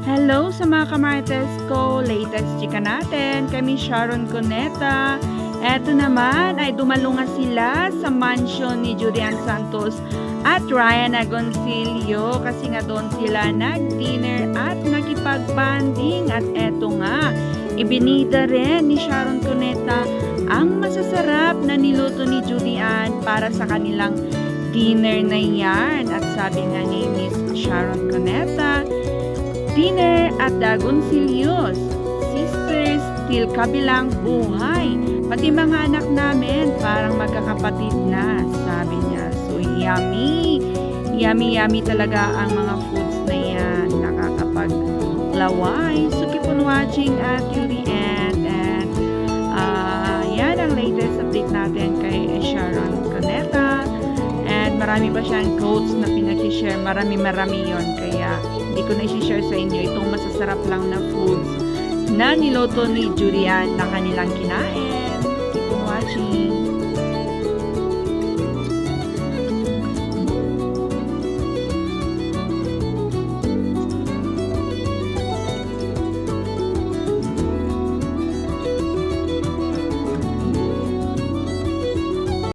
Hello sa mga kamarites ko, latest chika natin, kami Sharon Cuneta. Eto naman ay dumalunga sila sa mansion ni Julian Santos at Ryan Agoncillo kasi nga doon sila nag-dinner at nakipag-banding at eto nga, ibinida rin ni Sharon Cuneta ang masasarap na niluto ni Julian para sa kanilang dinner na yan. At sabi nga ni Miss Sharon Cuneta, dinner at Dagoncillos, sisters till kabilang buhay. Pati mga anak namin parang magkakapatid na, sabi niya. So yummy, yummy yummy talaga ang mga foods na yan. Nakakapaglaway. So keep on watching at the end. And ah yan ang latest update natin marami pa siyang quotes na pinag-share. Marami-marami yon Kaya hindi ko na i-share sa inyo itong masasarap lang na foods na niloto ni Julian na kanilang kinain. Keep watching.